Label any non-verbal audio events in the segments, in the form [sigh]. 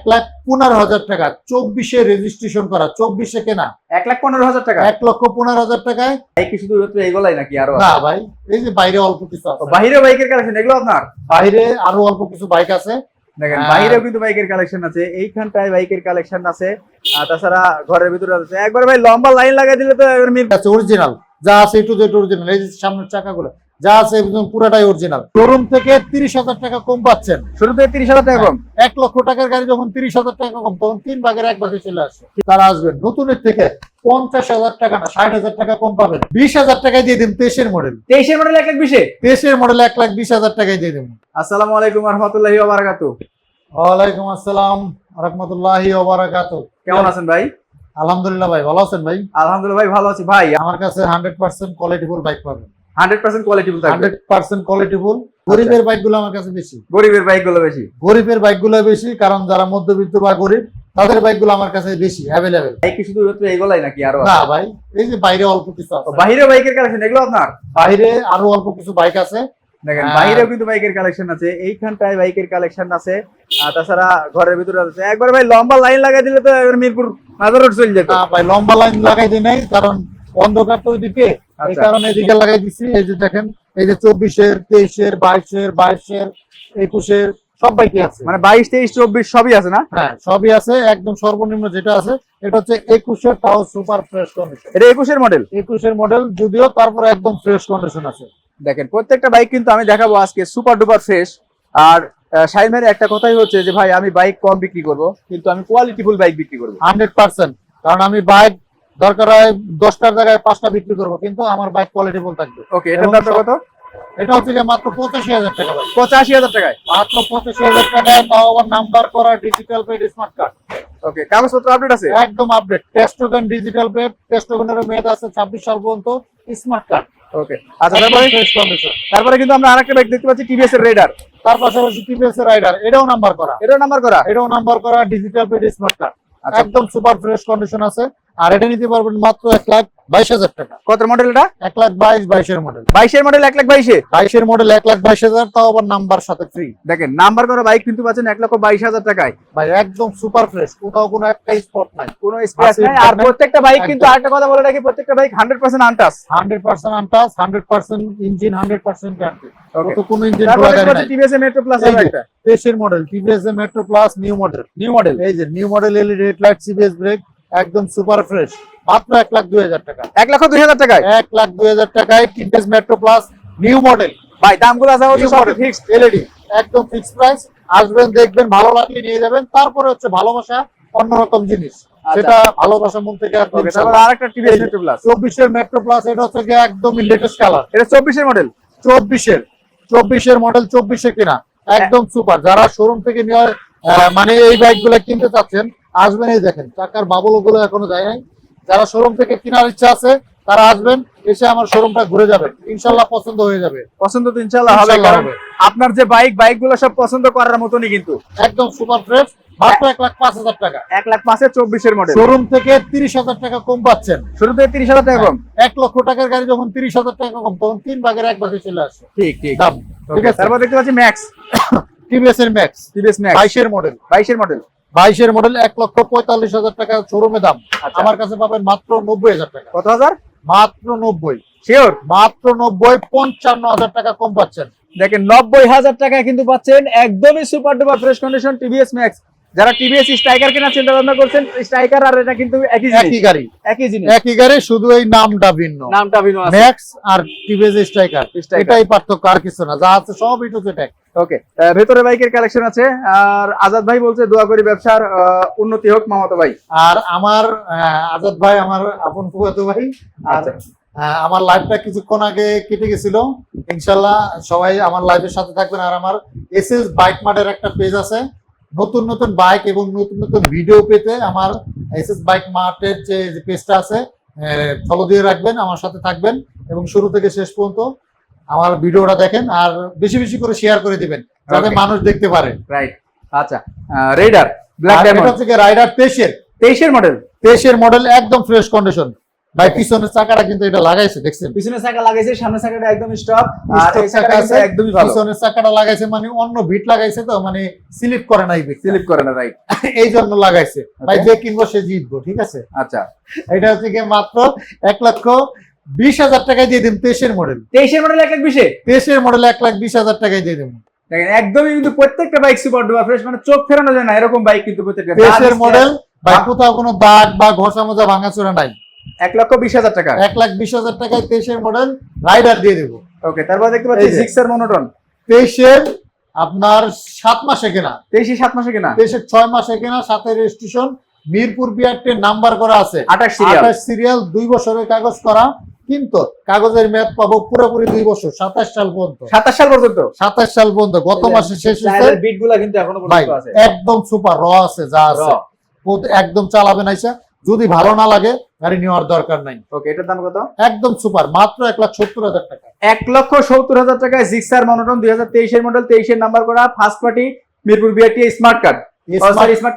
এক লাখ পনেরো হাজার টাকা। চব্বিশে রেজিস্ট্রেশন করা। চব্বিশে কেনা। এক লাখ পনেরো হাজার টাকা? এক লক্ষ পনেরো হাজার টাকায়। কি শুধুমাত্র এগুলাই নাকি আরও না ভাই এই যে বাইরে অল্প কিছু বাইরে বাইকের কালেকশন এগুলো আপনার? বাইরে আরও অল্প কিছু বাইক আছে। দেখেন হ্যাঁ। বাইরেও কিন্তু বাইকের কালেকশন আছে। এইখানটায় বাইকের কালেকশন আছে। আর তাছাড়া ঘরের ভিতরে আছে। একবার ভাই লম্বা লাইন লাগাই দিলে তো অরিজিনাল যা আছে একটু যেটা অরিজিনাল এই সামনের চাকাগুলো। যা আছে একদম পুরাটাই অরিজিনাল শোরুম থেকে তিরিশ হাজার টাকা কম পাচ্ছেন। শুরু থেকে তিরিশ হাজার টাকা কম? এক লক্ষ টাকার গাড়ি যখন তিরিশ হাজার টাকা কম তখন তিন ভাগের এক ভাগে চলে আসে। তারা আসবেন নতুনের থেকে পঞ্চাশ হাজার টাকা না ষাট হাজার টাকা কম পাবেন। বিশ হাজার টাকায় দিয়ে দিন তেইশের মডেল তেইশের মডেল এক লাখ বিশে? তেইশের মডেল এক লাখ বিশ হাজার টাকায় দিয়ে দেবেন আসসালামু আলাইকুম রহমতুল্লাহি ওবারাকাতু ওয়ালাইকুম আসসালাম রহমতুল্লাহি ওবারাকাত কেমন আছেন ভাই? আলহামদুলিল্লাহ ভাই ভালো আছেন ভাই? আলহামদুলিল্লাহ ভাই ভালো আছি। ভাই আমার কাছে হান্ড্রেড পার্সেন্ট কোয়ালিটিফুল বাইক পাবেন। হান্ড্রেড পার্সেন্ট কোয়ালিটি থাকবে। হান্ড্রেড পার্সেন্ট কোয়ালিটিফুল গরিবের বাইকগুলো আমার কাছে বেশি। গরিবের বাইকগুলো বেশি। গরিবের বাইকগুলো বেশি কারণ যারা মধ্যবিত্ত বা গরিব তাদের বাইকগুলো আমার কাছে বেশি অ্যাভেলেবেল বাইক কি শুধুমাত্র এগুলাই নাকি আরও না ভাই এই যে বাইরে অল্প কিছু আছে। বাইরে বাইকের কালেকশন এগুলো আপনার? বাইরে আরও অল্প কিছু বাইক আছে। দেখেন। বাইরেও কিন্তু বাইকের কালেকশন আছে এইখানটায় বাইকের কালেকশন আছে আর তাছাড়া ঘরের ভিতরে আছে। একবার ভাই লম্বা লাইন লাগাই দিলে তো মিরপুর মাজার রোড চলে যেত। ভাই লম্বা লাইন লাগাই দিই নাই কারণ অন্ধকার তো ওইদিকে। এই আচ্ছা। কারণে এদিকে লাগাই দিছি। এই যে দেখেন এই যে চব্বিশের তেইশের বাইশের বাইশের একুশের সব বাইকই আছে। মানে বাইশ তেইশ চব্বিশ সবই আছে না? হ্যাঁ সবই আছে। একদম সর্বনিম্ন যেটা আছে এটা হচ্ছে একুশের তাও সুপার ফ্রেশ কন্ডিশন এটা একুশের মডেল একুশের মডেল যদিও তারপরে একদম ফ্রেশ কন্ডিশন আছে। দেখেন প্রত্যেকটা বাইক কিন্তু আমি দেখাবো আজকে সুপার ডুপার ফ্রেশ আর সাইমের একটা কথাই হচ্ছে যে ভাই আমি বাইক কম বিক্রি করব কিন্তু আমি কোয়ালিটিফুল বাইক বিক্রি করব। হান্ড্রেড পার্সেন্ট কারণ আমি বাইক দরকার হয় দশটার জায়গায় পাঁচটা বিক্রি করব কিন্তু আমার বাইক কোয়ালিটিফুল থাকবে। ওকে এটার দামটা কত? এটা হচ্ছে গিয়ে মাত্র পঁচাশি হাজার টাকা পঁচাশি হাজার টাকায়? মাত্র পঁচাশি হাজার টাকায় তাও আবার নাম্বার করা digital paid smart card okay কাগজপত্র আপডেট আছে? একদম আপডেট টেস্টোগেন ডিজিটাল পেড টেস্টোগেনের মেয়াদ আছে ছাব্বিশ সাল পর্যন্ত স্মার্ট কার্ড ওকে আচ্ছা তারপরে? তারপরে কিন্তু আমরা আরেকটা বাইক দেখতে পাচ্ছি টিভিএস এর তার পাশাপাশি টিভিএস রাইডার এটাও নাম্বার করা। এটাও নাম্বার করা? এটাও নাম্বার করা ডিজিটাল পেড স্মার্ট কার্ড। একদম সুপার ফ্রেশ কন্ডিশন আছে। আর এটা নিতে পারবেন মাত্র এক লাখ বাইশ হাজার টাকা। কত মডেল এটা? এক লাখ বাইশ বাইশের মডেল বাইশের মডেল এক লাখ বাইশে? বাইশের মডেল এক লাখ বাইশ হাজার তাও আবার নাম্বার সাথে ফ্রি দেখেন নাম্বার করা বাইক কিন্তু পাচ্ছেন এক লক্ষ বাইশ হাজার টাকায়। ভাই একদম সুপার ফ্রেশ কোথাও কোনো একটা স্পট নাই। কোনো আছে, নাই আর প্রত্যেকটা বাইক কিন্তু। আরেকটা কথা বলে রাখি প্রত্যেকটা bike hundred percent untouched hundred percent untouched hundred percent engine hundred percent guarantee তো কোনো ইঞ্জিন টিভিএস মেট্রো প্লাস একটা। তেইশের model TVS Metro Plus new model new model এই যে new model LED headlight CBS brake একদম super fresh মাত্র এক লাখ দুই হাজার টাকা। এক লক্ষ দুই হাজার টাকায়? এক লাখ দুই হাজার টাকায় TVS Metro Plus new model ভাই দামগুলো আছে হচ্ছে সব ফিক্সড এলইডি একদম ফিক্সড প্রাইস আসবেন দেখবেন ভালো লাগলে নিয়ে যাবেন। তারপরে হচ্ছে ভালোবাসা অন্যরকম জিনিস। সেটা ভালোবাসা মন থেকে আরেকটা টিভিএস মেট্রো প্লাস চব্বিশের মেট্রো প্লাস এটা হচ্ছে একদম লেটেস্ট কালার এটা চব্বিশের মডেল চব্বিশের। চব্বিশের মডেল চব্বিশে কিনা। একদম সুপার যারা শোরুম থেকে নিয়ে আহ, মানে এই বাইকগুলো কিনতে চাচ্ছেন আসবেন এই দেখেন চাকার বাবলগুলো এখনও যায় নাই। যারা শোরুম থেকে কেনার ইচ্ছা আছে তারা আসবেন এসে আমার শোরুমটা ঘুরে যাবেন। ইনশাল্লাহ পছন্দ হয়ে যাবে। পছন্দ তো ইনশাল্লাহ হবে। আপনার যে বাইক বাইকগুলো সব পছন্দ করার মতনই কিন্তু। একদম সুপার ফ্রেশ মাত্র এক লাখ পাঁচ হাজার টাকা। এক লাখ চব্বিশের মডেল শোরুম থেকে তিরিশ হাজার টাকা কম পাচ্ছেন। শুরু থেকে তিরিশ হাজার টাকা কম? এক লক্ষ টাকার গাড়ি যখন তিরিশ হাজার টাকা কম তখন তিন ভাগের এক ভাগে চলে আসে। ঠিক ঠিক। ঠিক আছে? তারপর দেখতে পাচ্ছি ম্যাক্স টিভিএস [coughs] এর ম্যাক্স টিভিএস ম্যাক্স বাইশের মডেল বাইশের মডেল বাইশের মডেল এক লক্ষ পঁয়তাল্লিশ হাজার টাকা শোরুমে দাম। আচ্ছা। আমার কাছে পাবেন মাত্র নব্বই হাজার টাকা। কত হাজার? মাত্র নব্বই। শিওর মাত্র নব্বই পঞ্চান্ন হাজার টাকা কম পাচ্ছেন। দেখেন নব্বই হাজার টাকা কিন্তু পাচ্ছেন একদমই super duper fresh condition TVS Max যারা টিভিএস স্ট্রাইকার কেনার চিন্তা ভাবনা করছেন স্ট্রাইকার আর এটা কিন্তু একই একই গাড়ি। একই জিনিস। একই গাড়ি শুধু এই নামটা ভিন্ন। নামটা ভিন্ন আছে। ম্যাক্স আর টিভিএস স্ট্রাইকার এটাই পার্থক্য আর কিছু না। যা আছে সব ইটু ট্যাগ ওকে ভেতরে বাইকের কালেকশন আছে। আর আজাদ ভাই বলছে দোয়া করি ব্যবসার উন্নতি হোক মামাতো ভাই। আর আমার আজাদ ভাই আমার আপন ফুয়াতো ভাই। আর আচ্ছা। আমার লাইফটা কিছুক্ষণ আগে কেটে গেছিল। ইনশাল্লাহ সবাই আমার লাইফের সাথে থাকবেন। আর আমার এস এস বাইক মার্টের একটা পেজ আছে। নতুন নতুন বাইক এবং নতুন নতুন ভিডিও পেতে আমার এস এস বাইক মার্টের যে পেজটা আছে ফলো দিয়ে রাখবেন আমার সাথে থাকবেন। এবং শুরু থেকে শেষ পর্যন্ত আমার ভিডিওটা দেখেন আর বেশি বেশি করে শেয়ার করে দিবেন যাতে মানুষ দেখতে পারে। রাইট আচ্ছা রেডার ব্ল্যাক ডায়মন্ড হচ্ছে রাইডার তেইশের। তেইশের মডেল তেইশের মডেল একদম ফ্রেশ কন্ডিশন ভাই পিছনের চাকাটা কিন্তু এটা লাগাইছে দেখছেন? পিছনের চাকা লাগাইছে সামনের চাকাটা একদম স্টপ আর এই চাকাটা চাকা আছে, একদমই ভালো। পিছনের চাকাটা লাগাইছে মানে অন্য ভিট লাগাইছে তো মানে স্লিপ করে নাই বিট স্লিপ করে না রাইট [laughs] এই জন্য লাগাইছে। ভাই যে কিনবো সে জিতবো ঠিক আছে? আচ্ছা। এটা হচ্ছে গিয়ে মাত্র এক লক্ষ বিশ হাজার টাকায় দিয়ে দিন তেইশের মডেল তেইশের মডেল এক লাখ বিশে? তেইশের মডেল এক লাখ বিশ হাজার টাকায় দিয়ে দেবো। দেখেন একদমই কিন্তু প্রত্যেকটা বাইক সুপার ডুপার ফ্রেশ মানে চোখ ফেরানো যায় না এরকম বাইক কিন্তু প্রত্যেকটা। তেইশের মডেল দাগ- কোথাও কোনো দাগ বা ঘষা মোজা ভাঙাচোরা নাই। এক লক্ষ বিশ হাজার টাকা। এক লাখ বিশ হাজার টাকায় তেইশের মডেল রাইডার দিয়ে দেবো। ওকে তারপর দেখতে পাচ্ছি। সিক্সের মনোটন তেইশের আপনার সাত মাসে কেনা। তেইশে সাত মাসে কিনা? তেইশের ছয় মাসে কেনা সাথে রেজিস্ট্রেশন মিরপুর বিআরটির নাম্বার করা আছে। আঠাশ সিরিয়াল আঠাশ সিরিয়াল দুই বছরের কাগজ করা। কিন্তু কাগজের মেয়াদ পাবো পুরোপুরি দুই বছর সাতাশ সাল পর্যন্ত। সাতাশ সাল পর্যন্ত? সাতাশ সাল পর্যন্ত গত মাসে শেষ হয়েছে। বিট কিন্তু এখনও আছে। একদম সুপার র আছে যা আছে। একদম চালাবেন আইসা। যদি ভালো না লাগে গাড়ি নেওয়ার দরকার নাই। ওকে এটার দাম কত? একদম সুপার মাত্র এক লাখ সত্তর হাজার টাকা। এক লক্ষ সত্তর হাজার টাকায় জিক্সার মনোটন দুই হাজার তেইশের মডেল তেইশের নাম্বার করা first party Mirpur BRT smart card smart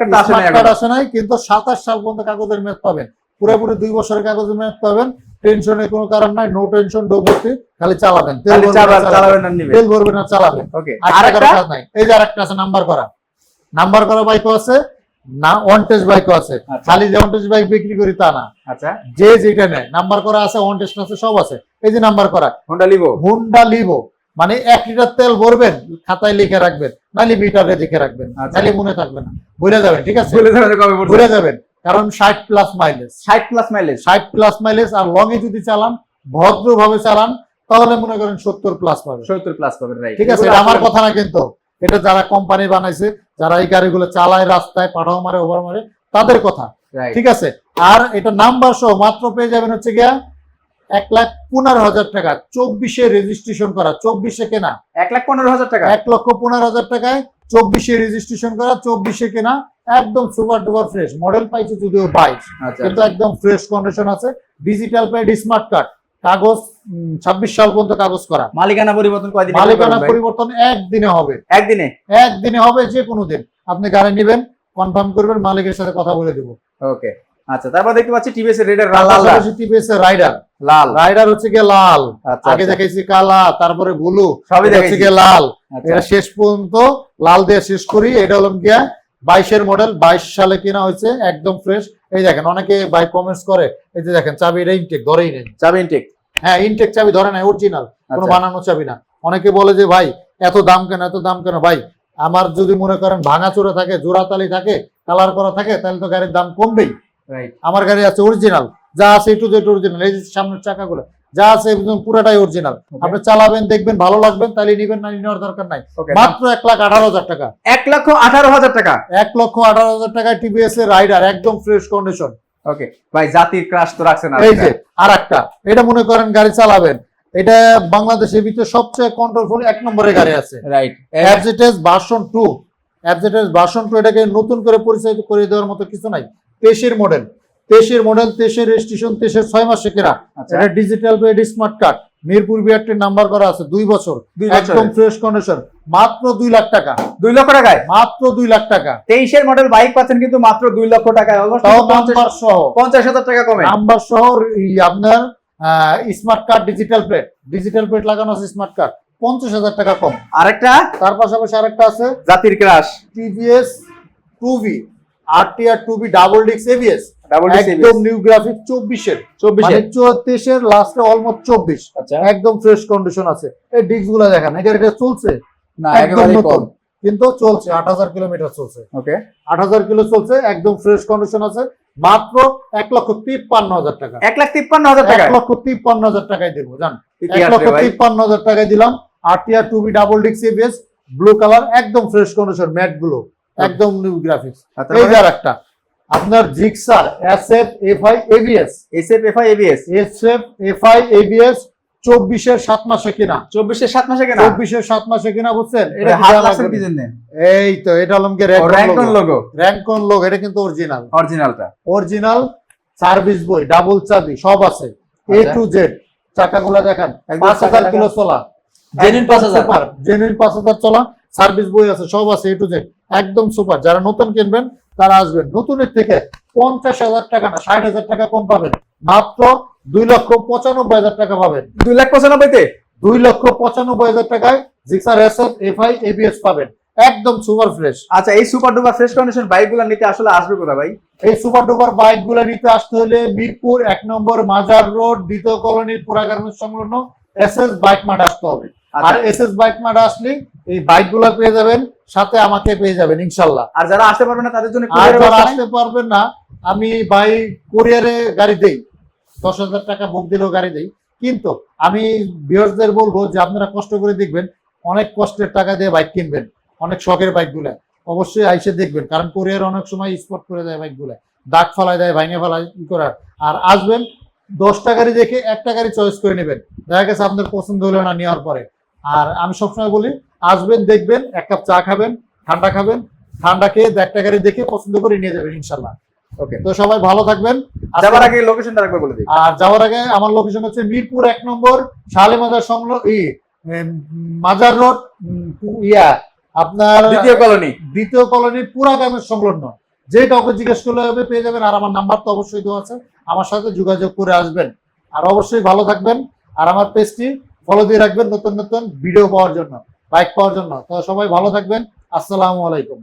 card. আসে নাই কিন্তু সাতাশ সাল পর্যন্ত কাগজের মেয়াদ পাবেন। পুরোপুরি দুই বছরের কাগজের মেয়াদ পাবেন। টেনশনের কোনো কারণ নাই নো টেনশন ডো ভর্তি খালি চালাবেন। তেল চালাবেন তেল ভরবেন আর চালাবেন। ওকে আর একটা কাজ নাই। এই যে আরেকটা আছে নাম্বার করা। নাম্বার করা বাইকও আছে না ওয়ান টেস্ট বাইকও আছে। আচ্ছা। খালি যে ওয়ান টেস্ট বাইক বিক্রি করি তা না। আচ্ছা। যে যেটা নেয় নাম্বার করা আছে ওয়ান টেস্ট আছে সব আছে। এই যে নাম্বার করা। হোন্ডা লিভো হুন্ডা লিভো মানে এক লিটার তেল ভরবেন খাতায় লিখে রাখবেন। নালি মিটারে লিখে রাখবেন। আচ্ছা। নালি মনে থাকবে না। ভুলে যাবেন ঠিক আছে? বলে দেবেন কবে ভুলে যাবেন। কারণ ষাট প্লাস মাইলেজ ষাট প্লাস মাইলেজ ষাট প্লাস মাইলেজ আর লং এ যদি চালান ভদ্রভাবে চালান তাহলে মনে করেন সত্তর প্লাস পাবে সত্তর প্লাস পাবেন ঠিক আছে এটা আমার কথা না কিন্তু। এটা যারা কোম্পানি বানাইছে যারা এই গাড়িগুলো চালায় রাস্তায় পাঠাও মারে ওভার মারে তাদের কথা। ঠিক আছে আর এটা নাম্বার সহ মাত্র পেয়ে যাবেন হচ্ছে গিয়া এক লাখ পনেরো হাজার টাকা। চব্বিশে রেজিস্ট্রেশন করা চব্বিশে কেনা। এক লাখ পনেরো হাজার টাকা। এক লক্ষ পনেরো হাজার টাকায় চব্বিশে রেজিস্ট্রেশন করা চব্বিশে কেনা একদম সুপার ডুপার ফ্রেশ মডেল পাইছে যদিও বাইশ আচ্ছা কিন্তু একদম ফ্রেশ কন্ডিশন আছে। ডিজিটাল পেড স্মার্ট কার্ড কাগজ ছাব্বিশ সাল পর্যন্ত কাগজ করা। মালিকানা পরিবর্তন কয়দিন মালিকানা পরিবর্তন একদিনে হবে। একদিনে? একদিনে হবে যে কোনো দিন। আপনি গাড়ি নেবেন কনফার্ম করবেন মালিকের সাথে কথা বলে দেবো। ওকে আচ্ছা তারপর দেখতে পাচ্ছি টিভিএস এর রেডার লাল। লাল টিভিএস রাইডার লাল। রাইডার হচ্ছে গিয়ে লাল। আচ্ছা আগে দেখাইছি কালা তারপরে ব্লু। সবই হচ্ছে গিয়ে লাল। আচ্ছা। এটা শেষ পর্যন্ত লাল দিয়ে শেষ করি। এটা হলো গিয়া বাইশের মডেল বাইশ সালে কেনা হয়েছে একদম ফ্রেশ এই দেখেন অনেকে বাই কমেন্টস করে এই যে দেখেন চাবি এটা ইনটেক ধরেই নেই। চাবি ইনটেক হ্যাঁ ইনটেক চাবি ধরে নাই অরিজিনাল কোনো আচ্ছা। বানানো চাবি না। অনেকে বলে যে ভাই এত দাম কেন এত দাম কেন? ভাই আমার যদি মনে করেন ভাঙা চোরা থাকে জোড়াতালি থাকে কালার করা থাকে তাহলে তো গাড়ির দাম কমবেই। আমার গাড়ি আছে অরিজিনাল যা আছে একটু যেটা অরিজিনাল এই যে সামনের চাকাগুলো যা আছে একদম পুরাটাই অরিজিনাল আপনি চালাবেন দেখবেন ভালো লাগবেন তাহলে নিবেন না নেওয়ার দরকার নাই। মাত্র এক লাখ আঠারো হাজার টাকা। এক লক্ষ আঠারো হাজার টাকা। এক লক্ষ আঠারো হাজার টাকায় টিভিএস এর রাইডার একদম ফ্রেশ কন্ডিশন ওকে ভাই জাতির ক্রাশ তো রাখছেন এই যে আর একটা এটা মনে করেন গাড়ি চালাবেন। এটা বাংলাদেশের ভিতরে সবচেয়ে কন্ট্রোলফুল এক নম্বরের গাড়ি আছে। রাইট অ্যাবজেটেস ভার্সন টু অ্যাবজেটেস ভার্সন টু এটাকে নতুন করে পরিচয় করে দেওয়ার মতো কিছু নাই। তেইশের মডেল তেইশের মডেল তেইশের রেজিস্ট্রেশন তেইশের ছয় মাসে কেনা। আচ্ছা। এটা digital paid smart card Mirpur বিআরটির number করা আছে দুই বছর। একদম ফ্রেশ কন্ডিশন মাত্র দুই লাখ টাকা। দুই লক্ষ টাকায়? মাত্র দুই লাখ টাকা। তেইশের মডেল বাইক পাচ্ছেন কিন্তু মাত্র দুই লক্ষ টাকায়। নাম্বার সহ। পঞ্চাশ হাজার টাকা কমে। নাম্বার সহ আপনার smart card digital plate digital plate লাগানো আছে স্মার্ট কার্ড পঞ্চাশ হাজার টাকা কম। আরেকটা? তার পাশাপাশি আরেকটা আছে জাতির crush TVS two V R T B double ডিক্স এবিএস একদম নিউ গ্রাফিক চব্বিশের। চব্বিশে মানে চুয়াত্রিশের লাস্টে অলমোস্ট চব্বিশ। আচ্ছা। একদম ফ্রেশ কন্ডিশন আছে। এই ডিক্সগুলা দেখেন এটা চলছে? না একদম নতুন। কিন্তু চলছে আট হাজার কিলোমিটার চলছে। ওকে আট হাজার কিলো চলছে একদম ফ্রেশ কন্ডিশন আছে। মাত্র এক লক্ষ তিপ্পান্ন হাজার টাকা। এক লাখ তিপ্পান্ন হাজার এক টাকা লক্ষ তিপ্পান্ন হাজার টাকায় দেবো জান? এক লক্ষ তিপ্পান্ন হাজার টাকায় দিলাম। আর টি বি ডাবল ডিক্স এবিএস ব্লু কালার একদম ফ্রেশ কন্ডিশন ম্যাট ব্লু একদম নিউ গ্রাফিক্স এই যে তারপরে একটা আপনার Gixxer S F F I ABS SF FI ABS S F F I ABS চব্বিশের সাত মাসে কিনা। চব্বিশের সাত মাসে কেনা? চব্বিশের সাত মাসে কিনা বুঝছেন? এটা এই তো এটা হলাম কি র্যাঙ্কন লোগো র্যাঙ্কন লোক এটা কিন্তু অরিজিনাল অরিজিনালটা অরিজিনাল সার্ভিস বই ডাবল চাবি সব আছে। এ আচ্ছা। টু জেড চাকাগুলা দেখেন পাঁচ হাজার কিলো চলা। Genuine 5000 জেনুইন পাঁচ হাজার চলা। সার্ভিস বই আছে সব আছে এ টু জেড একদম সুপার। যারা নতুন কিনবেন তারা আসবেন। নতুনের থেকে পঞ্চাশ হাজার টাকা না ষাট হাজার টাকা কম পাবেন। মাত্র দুই লক্ষ পঁচানব্বই হাজার টাকা পাবেন। দুই লাখ পঁচানব্বইতে? দুই লক্ষ পঁচানব্বই হাজার টাকায় Gixxer S F F I ABS পাবেন। একদম সুপার ফ্রেশ। আচ্ছা এই super duper fresh condition bike বাইকগুলো নিতে আসলে আসবে কোথা ভাই? এই সুপার ডুপার বাইকগুলো নিতে আসতে হলে মিরপুর এক নম্বর মাজার রোড দ্বিতীয় কলোনির পুরা গার্মেন্টস সংলগ্ন এস এস বাইক মাঠ আসতে হবে। আর আচ্ছা, এস এস বাইক মাঠ আসলে এই বাইকগুলো পেয়ে যাবেন সাথে আমাকে পেয়ে যাবেন ইনশাল্লাহ। আর যারা আসতে পারবে না তাদের জন্য আর যারা আসতে পারবেন না আমি বাই কোরিয়ারে গাড়ি দেই। দশ হাজার টাকা বুক দিলেও গাড়ি দেই। কিন্তু আমি ভিউয়ার্সদের বলব যে আপনারা কষ্ট করে দেখবেন অনেক কষ্টের টাকা দিয়ে বাইক কিনবেন অনেক শখের বাইক বাইকগুলো অবশ্যই আইসে দেখবেন কারণ কোরিয়ার অনেক সময় স্পট করে দেয় বাইক বাইকগুলো দাগ ফালাই দেয় ভাঙে ফালাই ই করে আর আসবেন দশটা গাড়ি দেখে একটা গাড়ি চয়েস করে নেবেন। দেখা গেছে আপনার পছন্দ হলো না নেওয়ার পরে। আর আমি সবসময় বলি আসবেন দেখবেন এক কাপ চা খাবেন ঠান্ডা খাবেন ঠান্ডা খেয়ে একটা গাড়ি দেখে পছন্দ করে নিয়ে যাবেন ইনশাল্লাহ ওকে তো সবাই ভালো থাকবেন। যাবার আগে লোকেশনটা একবার বলে দিই। আর যাওয়ার আগে আমার লোকেশন হচ্ছে মিরপুর এক নম্বর শালে মাজার সংলগ্ন ই মাজার রোড ইয়া আপনার দ্বিতীয় কলোনি। দ্বিতীয় কলোনি পুরা গ্রামের সংলগ্ন। যে কাউকে জিজ্ঞেস করলে হবে পেয়ে যাবেন। আর আমার নাম্বার তো অবশ্যই দেওয়া আছে। আমার সাথে যোগাযোগ করে আসবেন। আর অবশ্যই ভালো থাকবেন। আর আমার পেজটি ফলো দিয়ে রাখবেন নতুন নতুন ভিডিও পাওয়ার জন্য লাইক পাওয়ার জন্য। তো সবাই ভালো থাকবেন। আসসালামু আলাইকুম।